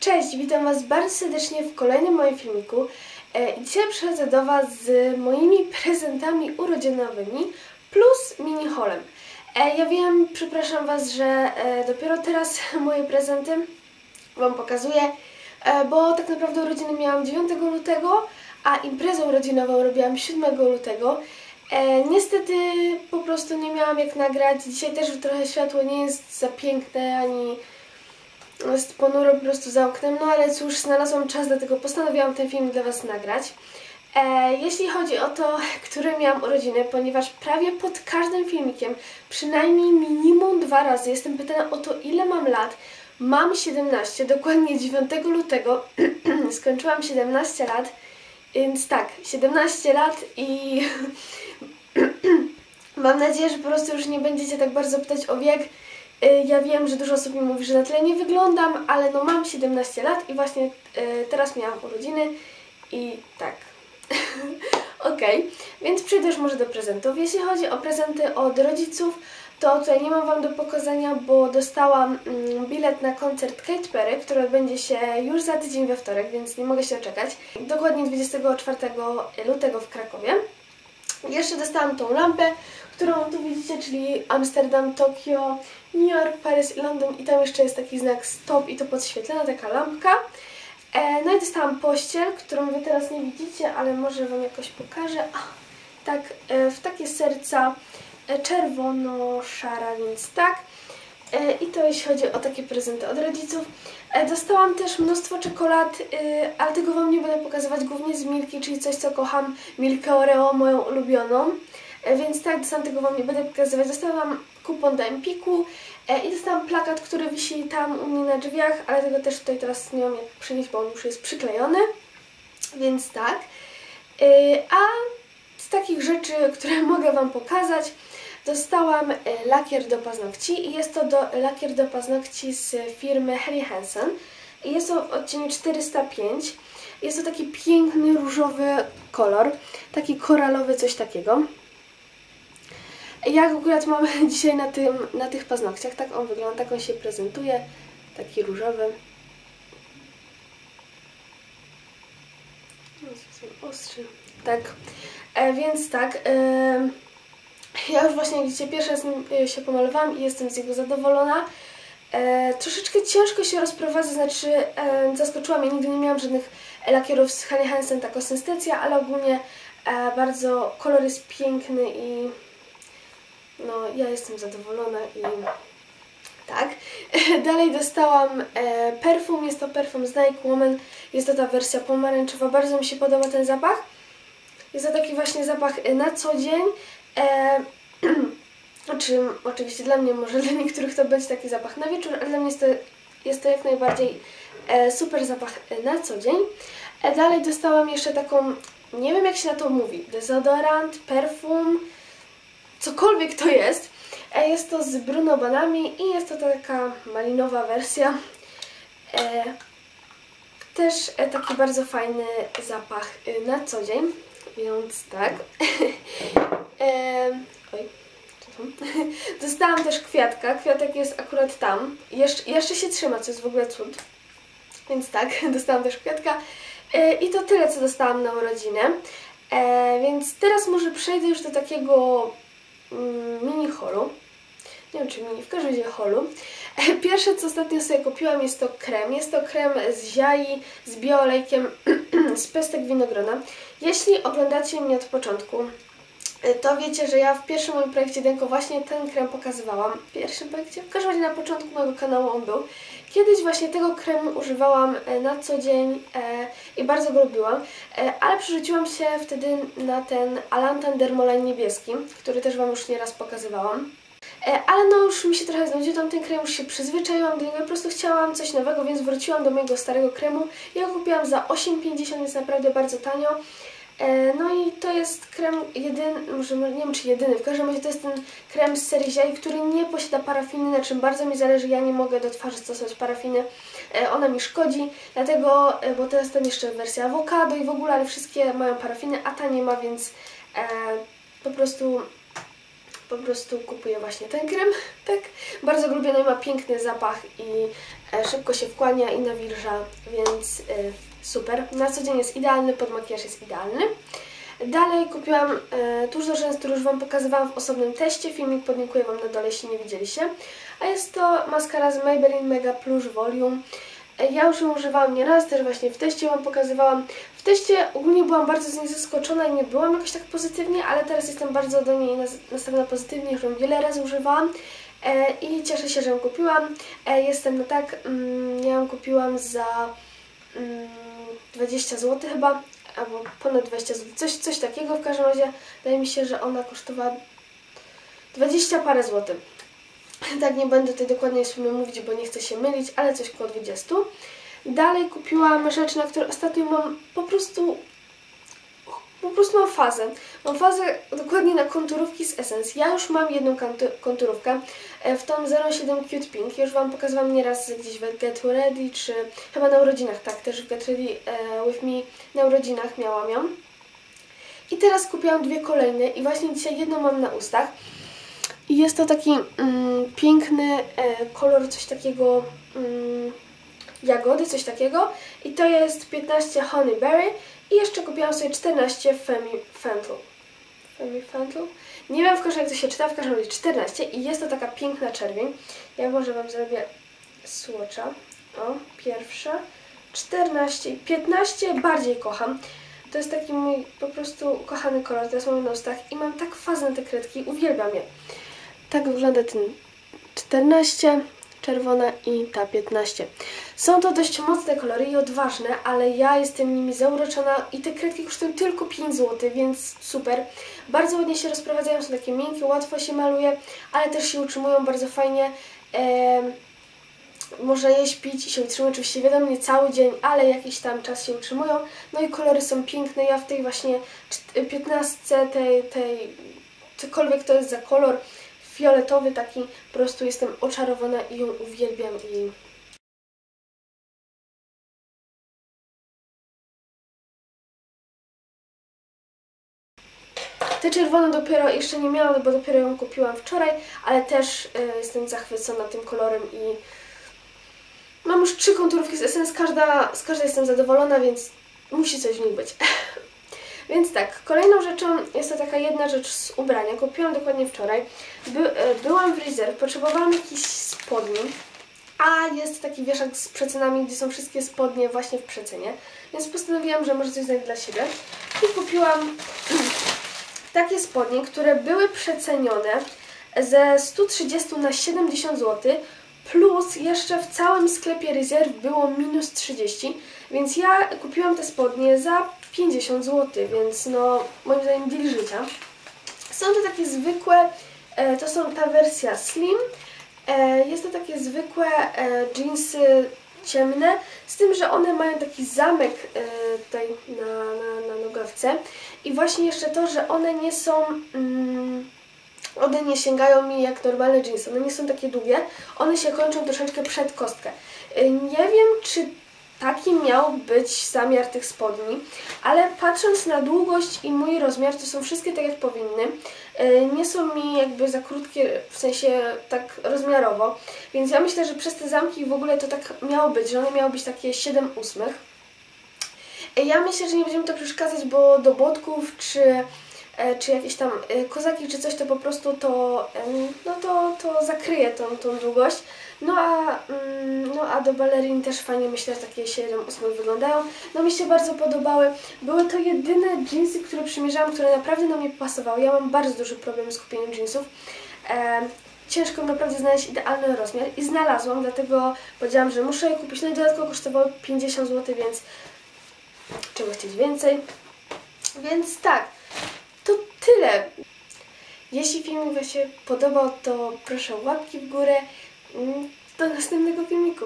Cześć, witam Was bardzo serdecznie w kolejnym moim filmiku. E, dzisiaj przychodzę do Was z moimi prezentami urodzinowymi plus mini haulem. E, ja wiem, przepraszam Was, że e, dopiero teraz moje prezenty Wam pokazuję, bo tak naprawdę urodziny miałam 9 lutego, a imprezę urodzinową robiłam 7 lutego. Niestety po prostu nie miałam jak nagrać. Dzisiaj też trochę światło nie jest za piękne, ani jest ponuro po prostu za oknem, no ale cóż, znalazłam czas, dlatego postanowiłam ten film dla Was nagrać. E, jeśli chodzi o to, które miałam urodziny, ponieważ prawie pod każdym filmikiem, przynajmniej minimum dwa razy jestem pytana o to, ile mam lat. Mam 17, dokładnie 9 lutego skończyłam 17 lat, więc tak, 17 lat i mam nadzieję, że po prostu już nie będziecie tak bardzo pytać o wiek. Y, Ja wiem, że dużo osób mi mówi, że na tyle nie wyglądam, ale no mam 17 lat i właśnie y, teraz miałam urodziny i tak. Okej, więc przejdę już może do prezentów. Jeśli chodzi o prezenty od rodziców, to tutaj nie mam Wam do pokazania, bo dostałam mm, bilet na koncert Kate Perry, który odbędzie się już za tydzień we wtorek, więc nie mogę się doczekać. Dokładnie 24 lutego w Krakowie. Jeszcze dostałam tą lampę, którą tu widzicie, czyli Amsterdam, Tokio, New York, Paryż i Londyn i tam jeszcze jest taki znak stop i to podświetlona taka lampka. E, no i dostałam pościel, którą wy teraz nie widzicie, ale może wam jakoś pokażę. A, tak, e, w takie serca e, czerwono-szara, więc tak. E, I to jeśli chodzi o takie prezenty od rodziców. E, Dostałam też mnóstwo czekolad, e, ale tego Wam nie będę pokazywać, głównie z Milki, czyli coś co kocham, Milkę Oreo, moją ulubioną. E, Więc tak, dostałam tego Wam nie będę pokazywać. Dostałam kupon do Empiku e, i dostałam plakat, który wisi tam u mnie na drzwiach, ale tego też tutaj teraz nie mam jak przynieść, bo on już jest przyklejony. Więc tak. E, A z takich rzeczy, które mogę Wam pokazać, dostałam lakier do paznokci i jest to do, lakier do paznokci z firmy Helly Hansen. Jest to w odcieniu 405. Jest to taki piękny, różowy kolor, taki koralowy, coś takiego. Jak akurat mam dzisiaj na, tym, na tych paznokciach, tak on wygląda, tak on się prezentuje, taki różowy. Ostrzy. Tak, e, więc tak, e, ja już właśnie, jak widzicie, pierwszy raz e, się pomalowałam i jestem z jego zadowolona. E, troszeczkę ciężko się rozprowadza, znaczy e, zaskoczyła mnie, nigdy nie miałam żadnych lakierów z Honey Hansen, ta konsystencja, ale ogólnie e, bardzo kolor jest piękny i no ja jestem zadowolona i tak. Dalej dostałam e, perfum, jest to perfum z Nike Woman, jest to ta wersja pomarańczowa, bardzo mi się podoba ten zapach. Jest to taki właśnie zapach e, na co dzień. E, Znaczy, oczywiście dla mnie, może dla niektórych to będzie taki zapach na wieczór, ale dla mnie jest to, jest to jak najbardziej e, super zapach e, na co dzień. E, dalej dostałam jeszcze taką, nie wiem jak się na to mówi, dezodorant, perfum, cokolwiek to jest. E, jest to z Bruno Banami i jest to taka malinowa wersja. E, też e, taki bardzo fajny zapach na co dzień, więc tak. oj. Dostałam też kwiatka. Kwiatek jest akurat tam. Jeszcze, jeszcze się trzyma, co jest w ogóle cud. Więc tak, dostałam też kwiatka. I to tyle, co dostałam na urodzinę. Więc teraz może przejdę już do takiego mini holu. Nie wiem, czy mini, w każdym razie holu. Pierwsze, co ostatnio sobie kupiłam, jest to krem. Jest to krem z ziai, z bioolejkiem, z pestek winogrona. Jeśli oglądacie mnie od początku, to wiecie, że ja w pierwszym moim projekcie Denko właśnie ten krem pokazywałam. W pierwszym projekcie, w każdym razie na początku mojego kanału on był. Kiedyś właśnie tego kremu używałam e, na co dzień e, i bardzo go lubiłam, ale przerzuciłam się wtedy na ten Alantan Dermoline niebieski, który też Wam już nieraz pokazywałam. Ale no już mi się trochę znudził tamten krem, już się przyzwyczaiłam do niego, po prostu chciałam coś nowego, więc wróciłam do mojego starego kremu. Ja go kupiłam za 8,50, więc naprawdę bardzo tanio. E, No i to jest krem jedyny, może nie wiem czy jedyny, w każdym razie to jest ten krem z serii Ziai, który nie posiada parafiny, na czym bardzo mi zależy, ja nie mogę do twarzy stosować parafiny, E, ona mi szkodzi, dlatego, e, bo jest tam jeszcze wersja awokado i w ogóle, ale wszystkie mają parafiny, a ta nie ma, więc e, po prostu po prostu kupuję właśnie ten krem, tak. Bardzo lubię, no i ma piękny zapach i szybko się wkłania i nawilża, więc e, super. Na co dzień jest idealny, pod makijaż jest idealny. Dalej kupiłam e, tusz do rzęs, który już Wam pokazywałam w osobnym teście. Filmik podlinkuję Wam na dole, jeśli nie widzieliście. A jest to maskara z Maybelline Mega Plush Volume. E, ja już ją używałam nieraz, też właśnie w teście Wam pokazywałam. W teście ogólnie byłam bardzo z niej zaskoczona i nie byłam jakoś tak pozytywnie, ale teraz jestem bardzo do niej nastawiona pozytywnie, już ją wiele razy używałam. E, I cieszę się, że ją kupiłam. E, jestem no tak, mm, ja ją kupiłam za mm, 20 zł chyba, albo ponad 20 zł, coś, coś takiego. W każdym razie wydaje mi się, że ona kosztowała 20 parę złotych. Tak, nie będę tutaj dokładnie sumie mówić, bo nie chcę się mylić, ale coś koło 20. Dalej kupiłam rzecz, na której ostatnio mam po prostu po prostu mam fazę. Mam fazę dokładnie na konturówki z Essence. Ja już mam jedną konturówkę, e, w tą 07 Cute Pink. Już Wam pokazywałam nieraz gdzieś w Get Ready, czy chyba na urodzinach, tak, też w Get Ready e, With Me na urodzinach miałam ją. I teraz kupiłam dwie kolejne i właśnie dzisiaj jedną mam na ustach. I jest to taki mm, piękny e, kolor, coś takiego... Mm, jagody, coś takiego. I to jest 15 Honeyberry i jeszcze kupiłam sobie 14 Femi Fental. Femi Fental? Nie wiem w każdym jak to się czyta, w każdym razie 14 i jest to taka piękna czerwień. Ja może Wam zrobię słocza. O, pierwsza. 14 15 bardziej kocham. To jest taki mój po prostu kochany kolor, teraz mam na ustach i mam tak fazne te kredki, uwielbiam je. Tak wygląda ten 14, czerwona i ta 15. Są to dość mocne kolory i odważne, ale ja jestem nimi zauroczona i te kredki kosztują tylko 5 zł, więc super. Bardzo ładnie się rozprowadzają, są takie miękkie, łatwo się maluje, ale też się utrzymują bardzo fajnie. Można je śpić i się utrzymują, oczywiście wiadomo nie cały dzień, ale jakiś tam czas się utrzymują. No i kolory są piękne, ja w tej właśnie 15 tej, tej cokolwiek to jest za kolor, fioletowy taki, po prostu jestem oczarowana i ją uwielbiam i Tę czerwoną dopiero jeszcze nie miałam, bo dopiero ją kupiłam wczoraj, ale też y, jestem zachwycona tym kolorem i mam już trzy konturówki z Essence, każda, z każdej jestem zadowolona, więc musi coś w nich być. Więc tak, kolejną rzeczą jest to taka jedna rzecz z ubrania. Kupiłam dokładnie wczoraj. By, e, byłam w Reserve, potrzebowałam jakichś spodni, a jest taki wieszak z przecenami, gdzie są wszystkie spodnie właśnie w przecenie. Więc postanowiłam, że może coś znajdę dla siebie. I kupiłam takie spodnie, które były przecenione ze 130 na 70 zł, plus jeszcze w całym sklepie Reserve było minus 30, więc ja kupiłam te spodnie za 50 zł, więc no moim zdaniem deal życia. Są to takie zwykłe, e, to są ta wersja slim, e, jest to takie zwykłe jeansy ciemne, z tym, że one mają taki zamek tutaj na, na, na nogawce i właśnie jeszcze to, że one nie są... Mm, one nie sięgają mi jak normalne jeansy, one nie są takie długie, one się kończą troszeczkę przed kostkę. Nie wiem, czy Taki miał być zamiar tych spodni, ale patrząc na długość i mój rozmiar, to są wszystkie tak jak powinny. E, nie są mi jakby za krótkie, w sensie tak rozmiarowo, więc ja myślę, że przez te zamki w ogóle to tak miało być, że one miały być takie 7 ósmych. E, ja myślę, że nie będziemy to przeszkadzać, bo do botków czy czy jakieś tam e, kozaki, czy coś, to po prostu to, no to, to zakryje tą, tą długość. No a, mm, no a do balerin też fajnie myślę, że takie 7-8 wyglądają. No mi się bardzo podobały. Były to jedyne jeansy, które przymierzałam, które naprawdę na mnie pasowały. Ja mam bardzo duży problem z kupieniem jeansów. E, ciężko naprawdę znaleźć idealny rozmiar i znalazłam, dlatego powiedziałam, że muszę je kupić. No i dodatkowo kosztowały 50 zł, więc czego chcieć więcej. Więc tak, to tyle. Jeśli filmik Wam się podobał, to proszę łapki w górę. Mm, do następnego filmiku.